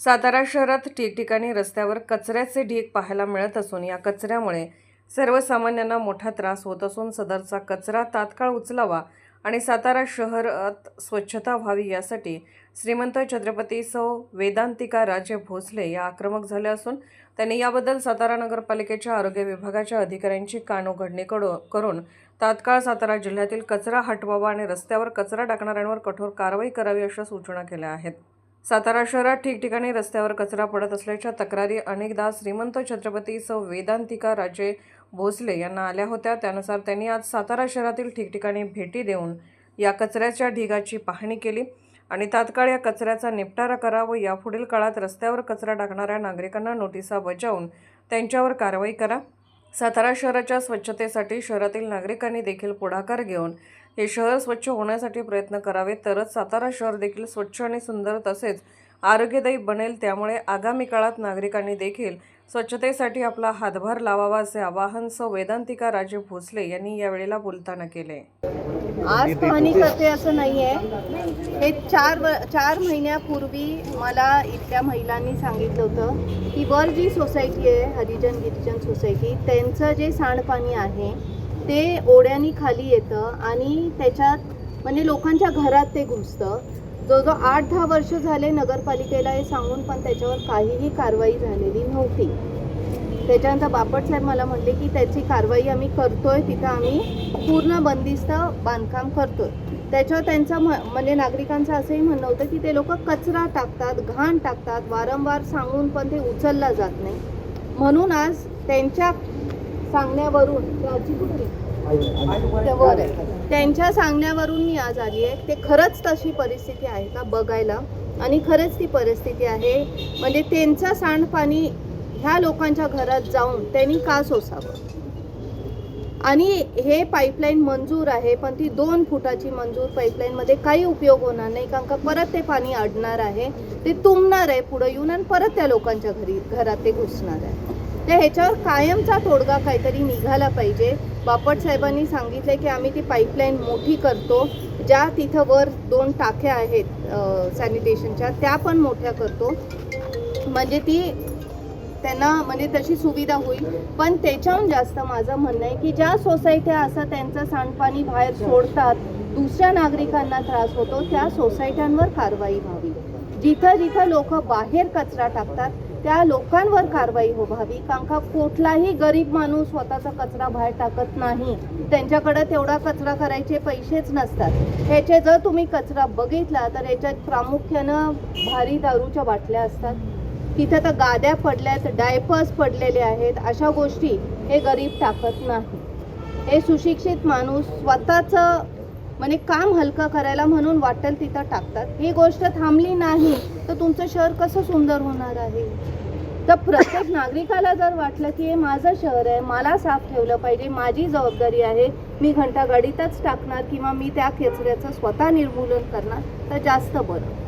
सातारा शहरात ठिकठिकाणी रस्त्यावर कचऱ्याचे ढीग पाहायला मिळत असून या कचऱ्यामुळे सर्वसामान्यांना मोठा त्रास होत असून सदरचा कचरा तात्काळ उचलावा आणि सातारा शहरात स्वच्छता व्हावी यासाठी श्रीमंत छत्रपती सौ वेदांतिका राजे भोसले या आक्रमक झाल्या असून त्यांनी याबद्दल सातारा नगरपालिकेच्या आरोग्य विभागाच्या अधिकाऱ्यांची कानोघडणी कडू- करून तात्काळ सातारा जिल्ह्यातील कचरा हटवावा आणि रस्त्यावर कचरा टाकणाऱ्यांवर कठोर कारवाई करावी अशा सूचना केल्या आहेत. सातारा शहरात ठिकठिकाणी रस्त्यावर कचरा पडत असल्याच्या तक्रारी अनेकदा श्रीमंत छत्रपती सौ वेदांतिका राजे भोसले यांना आल्या होत्या. त्यानुसार त्यांनी आज सातारा शहरातील ठिकठिकाणी भेटी देऊन या कचऱ्याच्या ढिगाची पाहणी केली आणि तात्काळ या कचऱ्याचा निपटारा करा व यापुढील काळात रस्त्यावर कचरा टाकणाऱ्या नागरिकांना नोटिसा बजावून त्यांच्यावर कारवाई करा. सातारा शहराच्या स्वच्छतेसाठी शहरातील नागरिकांनी देखील पुढाकार घेऊन हे शहर स्वच्छ होण्यासाठी प्रयत्न करावे. तरच सातारा शहर देखील स्वच्छ आणि सुंदर तसेच आरोग्यदायी बनेल. त्यामुळे आगामी काळात नागरिकांनी देखील स्वच्छतेसाठी आपला हातभार लावावा असे आवाहन स. वेदांतिका राजे भोसले यांनी यावेळेला बोलताना केले. आज पाहणी करते असं नाही आहे हे चार व चार महिन्यापूर्वी मला इथल्या महिलांनी सांगितलं होतं की वर जी सोसायटी आहे हरिजन गिरिजन सोसायटी त्यांचं जे सांडपाणी आहे ते ओढ्यानी खाली येतं आणि त्याच्यात म्हणजे लोकांच्या घरात ते घुसतं. जो जो आठ दहा वर्ष झाले नगरपालिकेला हे सांगून पण त्याच्यावर काहीही कारवाई झालेली नव्हती. त्याच्यानंतर बापट साहेब मला म्हणले की त्याची कारवाई आम्ही करतोय तिथं आम्ही पूर्ण बंदिस्त बांधकाम करतोय. त्याच्यावर त्यांचं म्ह म्हणजे नागरिकांचं असंही म्हणणं होतं की ते लोक कचरा टाकतात घाण टाकतात वारंवार सांगून पण ते उचलला जात नाही. म्हणून आज त्यांच्या सांगण्यावरून आजी कुठे? आहे. त्यांच्या सांगण्यावरून मी आज आली आहे. ते खरंच तशी परिस्थिती आहे का बघायला. आणि खरंच ती परिस्थिती आहे म्हणजे त्यांचं सांडपाणी ह्या लोकांच्या घरात जाऊन त्यांनी का सोसावं? आणि हे पाईपलाईन मंजूर आहे पण ती दोन फुटाची मंजूर पाईपलाईनमध्ये काही उपयोग होणार नाही कारण का परत ते पाणी अडणार आहे ते तुंबणार आहे पुढं येऊन आणि परत त्या लोकांच्या घरी घरात ते घुसणार आहे. तर ह्याच्यावर कायमचा तोडगा काहीतरी निघाला पाहिजे. बापट साहेबांनी सांगितलं की आम्ही ती पाईपलाईन मोठी करतो. ज्या तिथं वर दोन टाक्या आहेत सॅनिटेशनच्या त्या पण मोठ्या करतो. म्हणजे ती त्यांना म्हणजे तशी सुविधा होईल. पण त्याच्याहून जास्त माझं म्हणणं आहे की ज्या सोसायट्या असं त्यांचं सांडपाणी बाहेर सोडतात दुसऱ्या नागरिकांना त्रास होतो त्या सोसायट्यांवर कारवाई व्हावी. जिथं जिथं लोक बाहेर कचरा टाकतात त्या लोकांवर कारवाई हो व्हावी कारण का कुठलाही गरीब माणूस स्वतःचा कचरा बाहेर टाकत नाही. त्यांच्याकडे तेवढा कचरा करायचे पैसेच नसतात. ह्याचे जर तुम्ही कचरा बघितला तर ह्याच्यात प्रामुख्यानं भारी दारूच्या बाटल्या असतात. तिथे तर गाद्या पडल्यात डायपर्स पडलेले आहेत. अशा गोष्टी हे गरीब टाकत नाही. हे सुशिक्षित माणूस स्वतःचं म्हणजे काम हलकं करायला म्हणून वाटेल तिथं टाकतात. ही गोष्ट थांबली नाही तर तुमचं शहर कसं सुंदर होणार आहे? तर प्रत्येक नागरिकाला जर वाटलं की हे माझं शहर आहे मला साफ ठेवलं पाहिजे माझी जबाबदारी आहे मी घंटागाडीतच टाकणार किंवा मी त्या कचऱ्याचं स्वतः निर्मूलन करणार तर जास्त बरं.